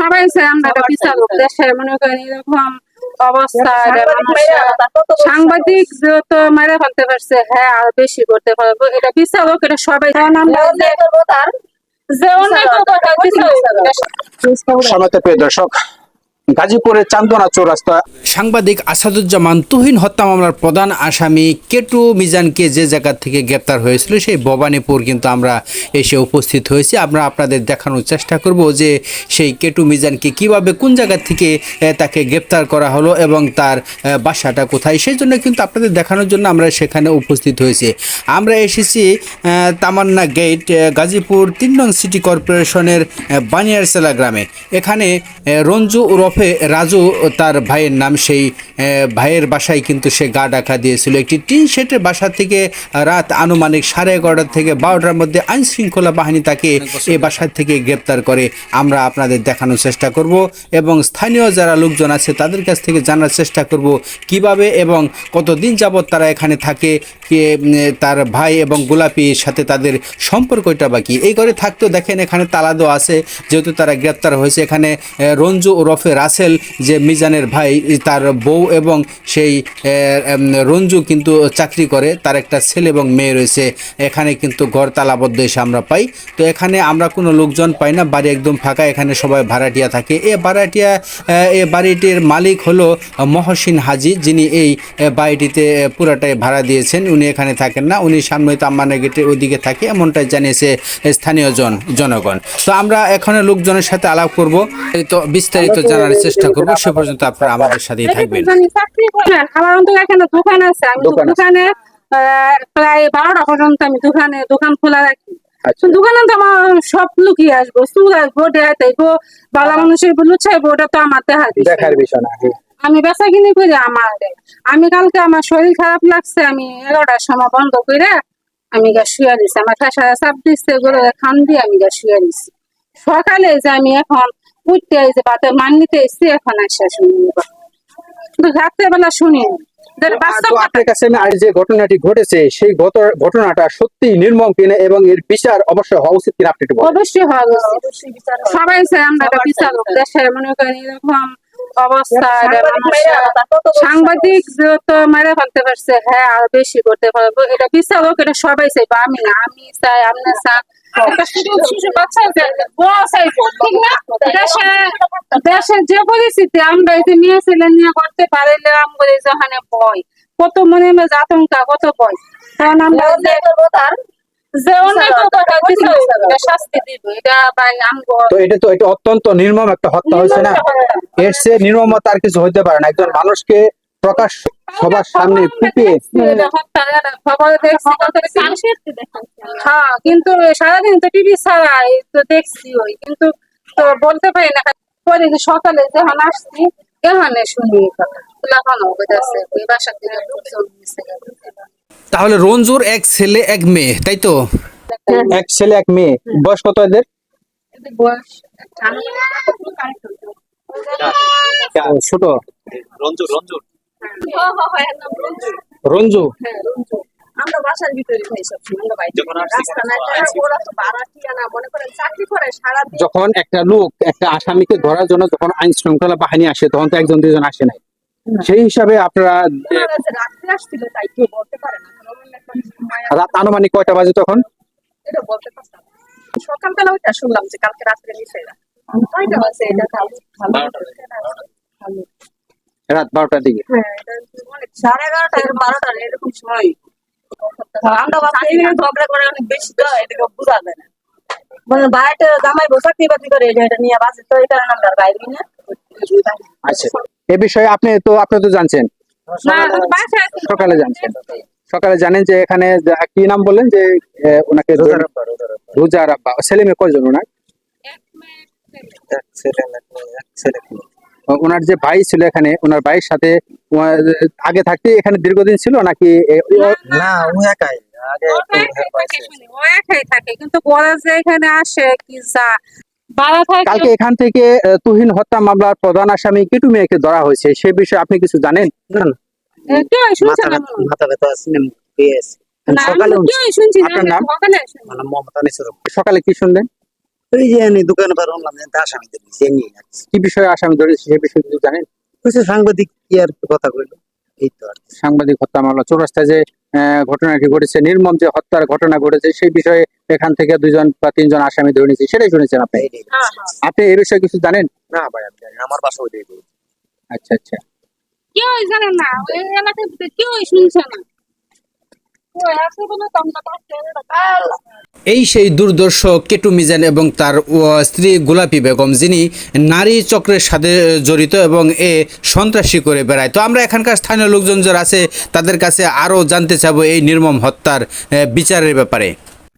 সবাই আমরা বিচার দেশে মনে করেন এরকম অবস্থা সাংবাদিক যেহেতু মারা ফেলতে পারছে হ্যাঁ আর বেশি করতে পারব। এটা বিচারক এটা সবাই কারণ যে যে অন্যায় করব তার বিচার হোক। সমাতে প্রিয় দর্শক গাজীপুরের চান্দনা চৌরাস্তা। সাংবাদিক আসাদুজ্জামান তুহিন হত্যা মামলার প্রধান আসামি কেটু মিজানকে যে জায়গা থেকে গ্রেপ্তার হয়েছিল সেই ভবানীপুর কিন্তু আমরা এসে উপস্থিত হয়েছি। আমরা আপনাদের দেখানোর চেষ্টা করব যে সেই কেটু মিজানকে কীভাবে কোন জায়গা থেকে তাকে গ্রেপ্তার করা হলো এবং তার বাসাটা কোথায়, সেই জন্য কিন্তু আপনাদের দেখানোর জন্য আমরা সেখানে উপস্থিত হয়েছি। আমরা এসেছি তামান্না গেট গাজীপুর তিন নং সিটি কর্পোরেশনের বানিয়ারসেলা গ্রামে। এখানে রঞ্জু রঞ্জু ওরফে রাজু তার ভাইয়ের নাম সেই ভাইয়ের বাসায় কিন্তু সে গা ডাকা দিয়েছিল। একটি টিন শেটের বাসা থেকে রাত আনুমানিক সাড়ে এগারোটা থেকে বারোটার মধ্যে আইন শৃঙ্খলা বাহিনী তাকে এই বাসা থেকে গ্রেপ্তার করে। আমরা আপনাদের দেখানোর চেষ্টা করব এবং স্থানীয় যারা লোকজন আছে তাদের কাছ থেকে জানার চেষ্টা করব কীভাবে এবং কতদিন যাবৎ তারা এখানে থাকে কে তার ভাই এবং গোলাপির সাথে তাদের সম্পর্কটা বাকি এই ঘরে থাকতেও দেখেন এখানে তালা দেওয়া আছে যেহেতু তারা গ্রেপ্তার হয়েছে। এখানে রঞ্জু ওরফে রাসেল যে মিজানের ভাই তার বউ এবং সেই রঞ্জু কিন্তু চাকরি করে তার একটা ছেলে এবং মেয়ে রয়েছে। এখানে কিন্তু ঘর তালাবদ্ধ এসে আমরা পাই। তো এখানে আমরা কোনো লোকজন পাই না বাড়ি একদম ফাঁকা এখানে সবাই ভাড়াটিয়া থাকে। এ ভাড়াটিয়া এ বাড়িটির মালিক হলো মহসিন হাজি যিনি এই বাড়িটিতে পুরাটাই ভাড়া দিয়েছেন। উনি এখানে থাকেন না উনি সামনে তাম্মানা গেটের ওদিকে থাকে এমনটাই জানিয়েছে স্থানীয় জন জনগণ। তো আমরা এখানে লোকজনের সাথে আলাপ করব। এই তো বিস্তারিত জানার চেষ্টা করব সে পর্যন্ত আপনারা আমাদের সাথেই থাকবেন। চাকরি আমার অন্তত এখানে দোকান আছে। আমি দোকান প্রায় বারোটা পর্যন্ত আমি দোকানে দোকান খোলা রাখি। আচ্ছা। দোকানে তো আমার সব লুকিয়ে আসব চুল আসব দেখাইবো বালা মানুষের লুচাইবো ওটা তো আমার। দেখার বিষয়। না আমি বেচা কিনি করি আমার আমি কালকে আমার শরীর খারাপ লাগছে আমি এগারোটার সময় বন্ধ করে আমি গা শুয়ে দিছি। আমার ঠাসারা চাপ দিচ্ছে এগুলো খান দিয়ে আমি গা শুয়ে দিছি। সকালে যে আমি এখন উঠতে আইছে যে বাতে মান নিতে এসছি এখন আসা শুনি রাত্রেবেলা শুনি। আপনার কাছে আমি আর যে ঘটনাটি ঘটেছে সেই ঘট- ঘটনাটা সত্যি নির্মম কিনা এবং এর বিচার অবশ্যই হওয়া উচিত কিনা আপনি একটু অবশ্যই হওয়া উচিত। সবাই চাই আমরা বিচার দেশে মনে করেন এরকম অবস্থা সাংবাদিক মেরে ফেলতে পারছে হ্যাঁ আর বেশি করতে পারব এটা বিচার হোক এটা সবাই চাইব আমি না আমি চাই আপনি চান যে দেশের পরিস্থিতি আমরা এই যে ছেলে নিয়ে করতে পারিলে আমাদের যেখানে ভয় কত মনে আতঙ্কা কত ভয়। কারণ আমরা যে যে অন্যায় করব তার বিচার হোক, এটা শাস্তি দিব এটা ভাই আমগো তো এটা তো এটা অত্যন্ত নির্মম একটা হত্যা হয়েছে না? এর চেয়ে নির্মমতা আর কিছু হইতে পারে না। একজন মানুষকে প্রকাশ সবার সামনে কুপিয়ে হ্যাঁ কিন্তু সারাদিন তো টিভি ছাড়া তো দেখছি ওই। কিন্তু তো বলতে পারি না পরে যে সকালে যখন আসছি এখানে শুনি কথা। ওই বাসা থেকে লোকজন। তাহলে রঞ্জুর এক ছেলে এক মেয়ে তাই তো? এক ছেলে এক মেয়ে। বয়স কত এদের? এদের ছোট। রঞ্জু আমরা বাসার ভিতরে খাই সব মনে চাকরি করে সারাদিন। যখন একটা লোক একটা আসামিকে ধরার জন্য যখন আইন শৃঙ্খলা বাহিনী আসে তখন তো একজন দুজন আসে নাই। সেই হিসাবে আপনারা ওনারা রাত্রে আসছিল তাই কেউ বলতে পারে না। কারণ অন্য একটা মায়া- রাত আনুমানিক কয়টা বাজে তখন? এটা বলতে পারতাম সকালবেলা ওইটা শুনলাম যে কালকে রাত্রে কয়টা বাজে? এটা। রাত বারোটার দিকে? হ্যাঁ, এটা সাড়ে এগারোটা বারোটা এরকম সময়। আমরা ঝগড়া করে অনেক বেশি তো এটাকে বোঝা যায় না। মানে বাইরে জামাই চাকরি বাকরি করে এটা এটা নিয়ে বাজে তো এই কারণে আমরা বাইরে না। আচ্ছা। এ বিষয়ে আপনি তো আপনি তো জানছেন। সকালে জানছেন। সকালে জানেন যে এখানে কি নাম বললেন যে ওনাকে রোজা রাব্বা ছেলে মেয়ে কয়জন ওনার? ওনার যে ভাই ছিল এখানে ওনার ভাইয়ের সাথে আগে থাকতে এখানে দীর্ঘদিন ছিল নাকি না ও একাই। আগে ও একাই থাকে পাইছে শুনি, ও একাই থাকে কিন্তু ওরা যে এখানে আসে কি যা কালকে এখান থেকে তুহিন হত্যা মামলার প্রধান আসামি কিটু মেয়েকে ধরা হয়েছে। সে বিষয়ে আপনি কিছু জানেন? সকালে। মানে কি শুনলেন? ওই যে আমি দোকানে পার হলাম আসামি দিয়েছি কি বিষয়ে আসামি ধরেছে সেই বিষয়ে কিছু জানেন? সাংবাদিক কি আর কথা কইলো? এই তো আর সাংবাদিক হত্যা মামলা চৌরাস্তায় যে আহ, ঘটনাটি ঘটেছে নির্মম যে হত্যার ঘটনা ঘটেছে সেই বিষয়ে এখান থেকে দুজন বা তিনজন আসামি ধরে নিয়েছে সেটাই শুনেছেন আপনি? আপনি এই বিষয়ে কিছু জানেন? না ভাই আমি জানি না, আমার বাসা ওইটাই আচ্ছা আচ্ছা। কেউই জানে না ওই এলাকার ভিতরে কেউই শুনছে না। ওই আছে বলে তো আমরা পাশে কাল এই সেই দুর্দর্শ কেটু মিজান এবং তার ও, স্ত্রী গোলাপি বেগম যিনি নারী চক্রের সাথে জড়িত এবং এ সন্ত্রাসী করে বেড়ায়। তো আমরা এখানকার স্থানীয় লোকজন যারা আছে তাদের কাছে আরও জানতে চাবো এই নির্মম হত্যার এ, বিচারের ব্যাপারে।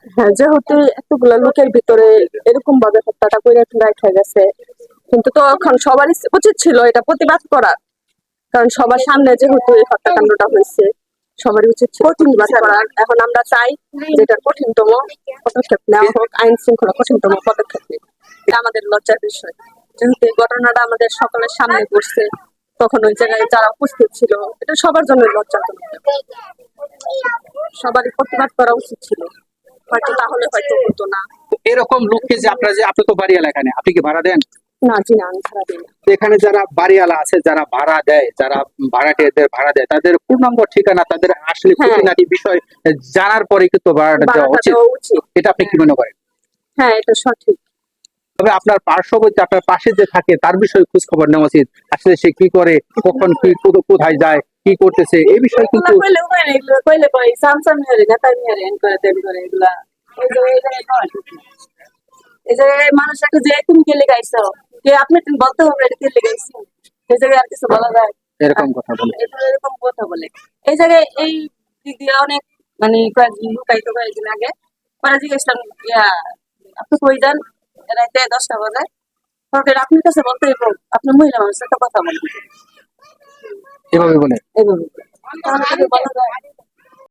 হ্যাঁ যেহেতু এতগুলো লোকের ভিতরে এরকম ভাবে হত্যাটা করে রাখা গেছে কিন্তু তখন সবারই উচিত ছিল এটা প্রতিবাদ করা। কারণ সবার সামনে যেহেতু এই হত্যাকাণ্ডটা হয়েছে সবারই উচিত প্রতিবাদ করার এখন আমরা চাই যেটা কঠিনতম পদক্ষেপ নেওয়া হোক আইন শৃঙ্খলা কঠিনতম পদক্ষেপ। এটা আমাদের লজ্জার বিষয়। যেহেতু এই ঘটনাটা আমাদের সকলের সামনে ঘটছে তখন ওই জায়গায় যারা উপস্থিত ছিল এটা সবার জন্য লজ্জাজনক। সবারই প্রতিবাদ করা উচিত ছিল। হয়তো তাহলে হয়তো হতো না। এরকম লোককে যে আপনারা যে আপনি তো বাড়িওয়ালা এখানে আপনি কি ভাড়া দেন? না জি না আমি ছাড়া দিই না। এখানে যারা বাড়িওয়ালা আছে যারা ভাড়া দেয় যারা ভাড়াটিয়াদের ভাড়া দেয় তাদের পূর্ণাঙ্গ ঠিকানা তাদের আসলে হ্যাঁ। খুঁটিনাটি বিষয় জানার পরে কিন্তু ভাড়াটা দেওয়া উচিত। এটা আপনি কি মনে করেন? হ্যাঁ এটা সঠিক। তবে আপনার পার্শ্ববর্তী আপনার পাশে যে থাকে তার বিষয়ে খোঁজ খবর নেওয়া উচিত। আসলে সে কি করে কখন কি কোথায় যায় কি করতেছে? এই বিষয়ে কিন্তু কইলে এন করে দেন করে এগুলা। এই যে এই। এই যে। তুমি কে লেগাইছো আপনি তুমি বলতে হবে কে লেগাইছি। এই জায়গায় আর কিছু বলা যায়? এরকম কথা বলে। এগুলো এরকম কথা বলে। এই জায়গায় এই দিক দিয়ে অনেক মানে কয়েকদিন লুকাইতো কয়েকদিন আগে। পরে জিজ্ঞেসলাম ইয়া আপনি কই যান? রাইতে দশটা বাজে। আপনার কাছে বলতে হইব আপনি মহিলা মানুষের সাথে কথা বলবেন এভাবে বলে।